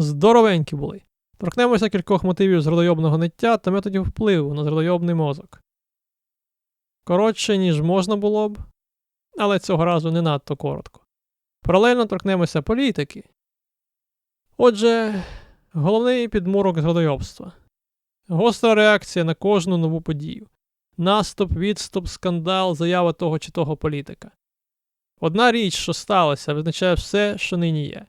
Здоровенькі були. Торкнемося кількох мотивів зрадойобного ниття та методів впливу на зрадойобний мозок. Коротше, ніж можна було б, але цього разу не надто коротко. Паралельно торкнемося політики. Отже, головний підмурок зрадойобства. Гостра реакція на кожну нову подію. Наступ, відступ, скандал, заява того чи того політика. Одна річ, що сталося, визначає все, що нині є.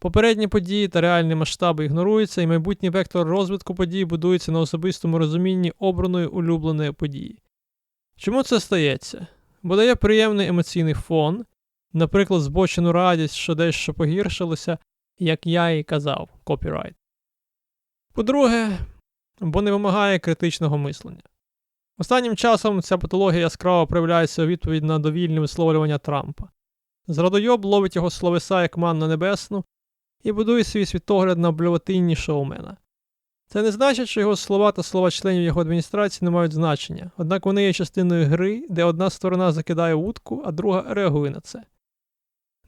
Попередні події та реальні масштаби ігноруються, і майбутній вектор розвитку подій будується на особистому розумінні обраної улюбленої події. Чому це стається? Бо дає приємний емоційний фон, наприклад, збочену радість, що дещо погіршилося, як я і казав, копірайт. По-друге, бо не вимагає критичного мислення. Останнім часом ця патологія яскраво проявляється у відповідь на довільне висловлювання Трампа. Зрадойоб ловить його словеса як манна небесну і будує свій світогляд на блюватинні шоумена. Це не значить, що його слова та слова членів його адміністрації не мають значення, однак вони є частиною гри, де одна сторона закидає вудку, а друга реагує на це.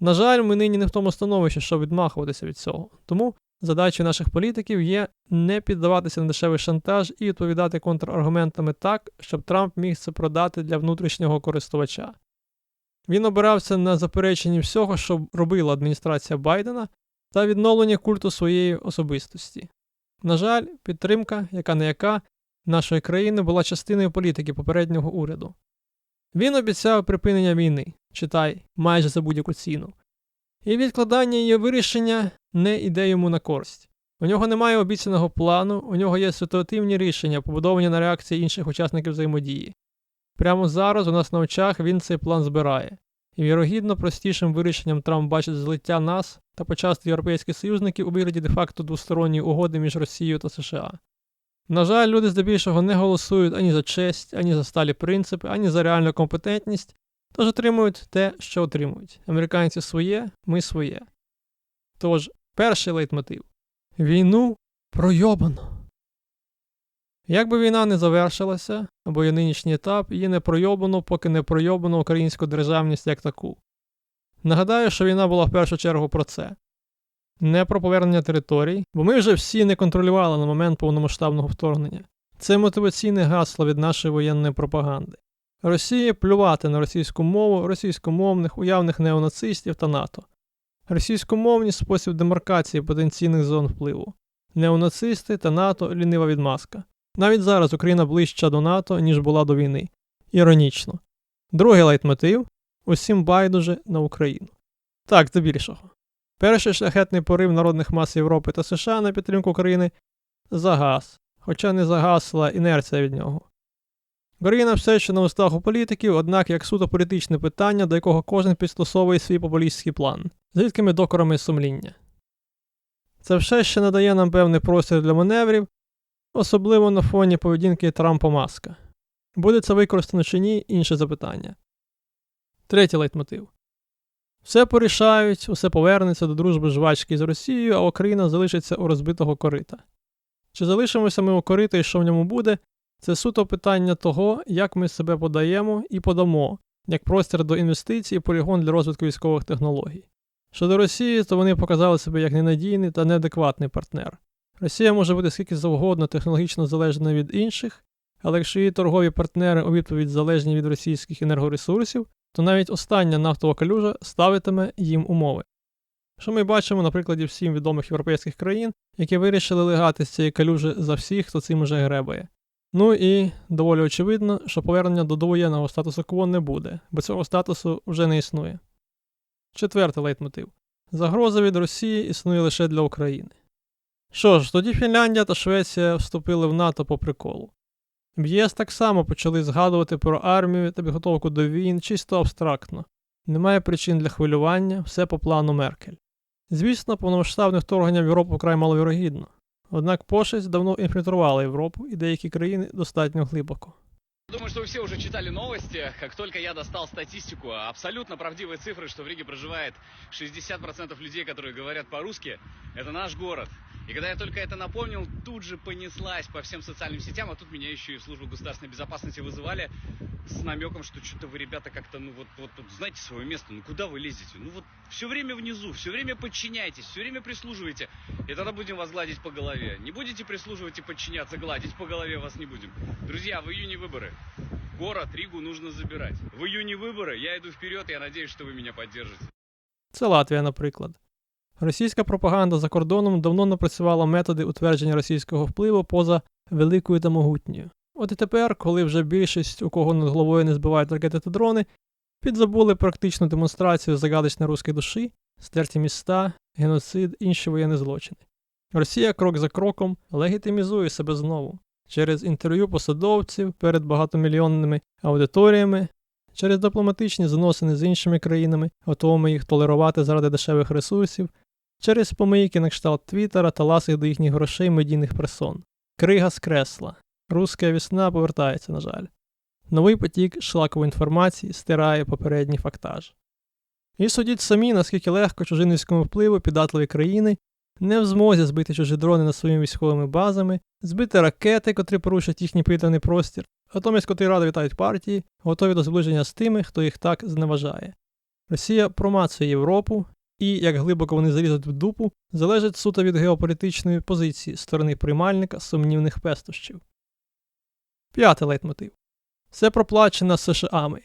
На жаль, ми нині не в тому становищі, щоб відмахуватися від цього. Тому задачею наших політиків є не піддаватися на дешевий шантаж і відповідати контраргументами так, щоб Трамп міг це продати для внутрішнього користувача. Він обирався на запереченні всього, що робила адміністрація Байдена, та відновлення культу своєї особистості. На жаль, підтримка, яка не яка, нашої країни була частиною політики попереднього уряду. Він обіцяв припинення війни, читай, майже за будь-яку ціну. І відкладання її вирішення не йде йому на користь. У нього немає обіцяного плану, у нього є ситуативні рішення, побудовані на реакції інших учасників взаємодії. Прямо зараз у нас на очах він цей план збирає. І вірогідно простішим вирішенням Трамп бачить злиття нас та почасти європейських союзників у вигляді де-факто двосторонньої угоди між Росією та США. На жаль, люди здебільшого не голосують ані за честь, ані за сталі принципи, ані за реальну компетентність, тож отримують те, що отримують. Американці своє, ми своє. Тож, перший лейтмотив війну пройобано. Як би війна не завершилася, або її нинішній етап, її не пройобано, поки не пройобано українську державність як таку. Нагадаю, що війна була в першу чергу про це. Не про повернення територій, бо ми вже всі не контролювали на момент повномасштабного вторгнення. Це мотиваційне гасло від нашої воєнної пропаганди. Росії плювати на російську мову, російськомовних, уявних неонацистів та НАТО. Російськомовність спосіб демаркації потенційних зон впливу. Неонацисти та НАТО лінива відмазка. Навіть зараз Україна ближча до НАТО, ніж була до війни. Іронічно. Другий лейтмотив усім байдуже на Україну. Так, до більшого. Перший шляхетний порив народних мас Європи та США на підтримку України загас, хоча не загасла інерція від нього. Україна все ще на устах у політиків, однак як суто політичне питання, до якого кожен підстосовує свій популістський план, з рідкими докорами сумління. Це все ще надає нам певний простір для маневрів, особливо на фоні поведінки Трампа Маска. Буде це використано чи ні інше запитання. Третій лейтмотив. Все порішають, усе повернеться до дружби жвачки з Росією, а Україна залишиться у розбитого корита. Чи залишимося ми у корита і що в ньому буде, це суто питання того, як ми себе подаємо і подамо, як простір до інвестицій і полігон для розвитку військових технологій. Щодо Росії, то вони показали себе як ненадійний та неадекватний партнер. Росія може бути скільки завгодно технологічно залежна від інших, але якщо її торгові партнери у відповідь залежні від російських енергоресурсів, то навіть остання нафтова калюжа ставитиме їм умови. Що ми бачимо на прикладі всім відомих європейських країн, які вирішили легати з цієї калюжі за всіх, хто цим уже гребає. Ну і доволі очевидно, що повернення до довоєнного статусу кво не буде, бо цього статусу вже не існує. Четвертий лейтмотив. Загроза від Росії існує лише для України. Що ж, тоді Фінляндія та Швеція вступили в НАТО по приколу. В ЄС так само почали згадувати про армію та підготовку до війн чисто абстрактно. Немає причин для хвилювання, все по плану Меркель. Звісно, повномасштабне вторгнення в Європу вкрай маловірогідно. Однак пошесть давно інфільтрувала Європу і деякі країни достатньо глибоко. Думаю, что вы все уже читали новости. Как только я достал статистику, абсолютно правдивые цифры, что в Риге проживает 60% людей, которые говорят по-русски, это наш город. И когда я только это напомнил, тут же понеслась по всем социальным сетям, а тут меня еще и в службу государственной безопасности вызывали с намеком, что что-то вы, ребята, как-то, ну вот, вот, вот знаете свое место, ну куда вы лезете? Ну вот все время внизу, все время подчиняйтесь, все время прислуживайте, и тогда будем вас гладить по голове. Не будете прислуживать и подчиняться, гладить по голове вас не будем. Друзья, в июне выборы. Город Ригу нужно забирать. В июне выборы, я иду вперед, я надеюсь, что вы меня поддержите. Це Латвія, наприклад. Російська пропаганда за кордоном давно напрацювала методи утвердження російського впливу поза великою та могутньою. От і тепер, коли вже більшість, у кого над головою не збивають ракети та дрони, підзабули практичну демонстрацію загадочної руської душі, стерті міста, геноцид, інші воєнні злочини. Росія крок за кроком легітимізує себе знову через інтерв'ю посадовців перед багатомільйонними аудиторіями, через дипломатичні зносини з іншими країнами, готовими їх толерувати заради дешевих ресурсів, через помийки на кшталт Твіттера та ласих до їхніх грошей медійних персон. Крига скресла. Руська весна повертається, на жаль. Новий потік шлакової інформації стирає попередній фактаж. І судіть самі, наскільки легко чужинницькому впливу піддатливі країни не в змозі збити чужі дрони над своїми військовими базами, збити ракети, котрі порушать їхній повітряний простір, натомість котрі радо вітають партії, готові до зближення з тими, хто їх так зневажає. Росія промацує Європу, і як глибоко вони залізуть в дупу, залежить суто від геополітичної позиції сторони приймальника сумнівних пестощів. П'ятий лейтмотив. Все проплачено США-ми.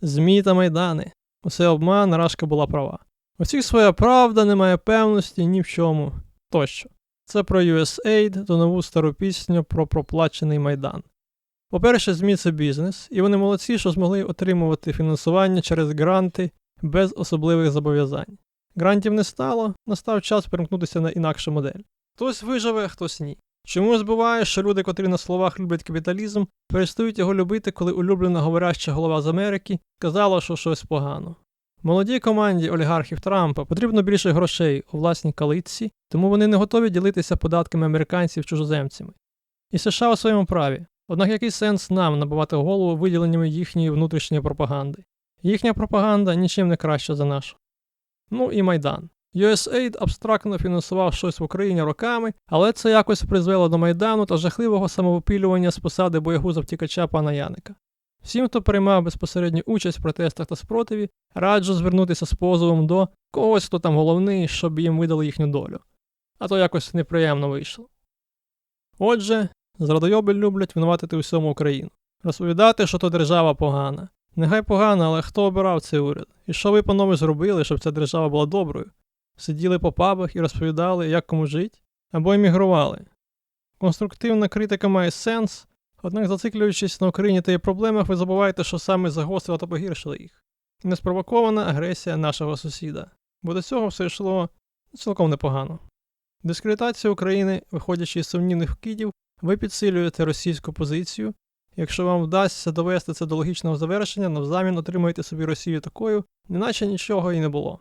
ЗМІ та майдани. Усе обман, Рашка була права. У всіх своя правда, немає певності ні в чому. Тощо. Це про USAID та нову стару пісню про проплачений майдан. По-перше, ЗМІ це бізнес, і вони молодці, що змогли отримувати фінансування через гранти без особливих зобов'язань. Грантів не стало, настав час перемкнутися на інакшу модель. Хтось виживе, хтось ні. Чомусь буває, що люди, котрі на словах люблять капіталізм, перестають його любити, коли улюблена говоряща голова з Америки сказала, що щось погано. Молодій команді олігархів Трампа потрібно більше грошей у власній калитці, тому вони не готові ділитися податками американців чужоземцями. І США у своєму праві. Однак який сенс нам набивати голову виділеннями їхньої внутрішньої пропаганди? Їхня пропаганда нічим не краща за нашу. Ну і Майдан. USAID абстрактно фінансував щось в Україні роками, але це якось призвело до Майдану та жахливого самовипілювання з посади боягуза втікача пана Яника. Всім, хто приймав безпосередню участь в протестах та спротиві, раджу звернутися з позовом до когось, хто там головний, щоб їм видали їхню долю. А то якось неприємно вийшло. Отже, зрадойоби люблять винуватити усьому Україну, розповідати, що то держава погана. Нехай погана, але хто обирав цей уряд? І що ви, панове, зробили, щоб ця держава була доброю? Сиділи по пабах і розповідали, як кому жить, або емігрували. Конструктивна критика має сенс, однак, зациклюючись на Україні та її проблемах, ви забуваєте, що саме загострило та погіршило їх. Неспровокована агресія нашого сусіда. Бо до цього все йшло цілком непогано. Дискредитація України, виходячи із сумнівних вкидів, ви підсилюєте російську позицію. Якщо вам вдасться довести це до логічного завершення, навзамін отримаєте собі Росію такою, неначе нічого і не було.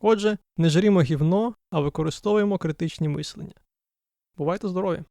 Отже, не жрімо гівно, а використовуємо критичні мислення. Бувайте здорові!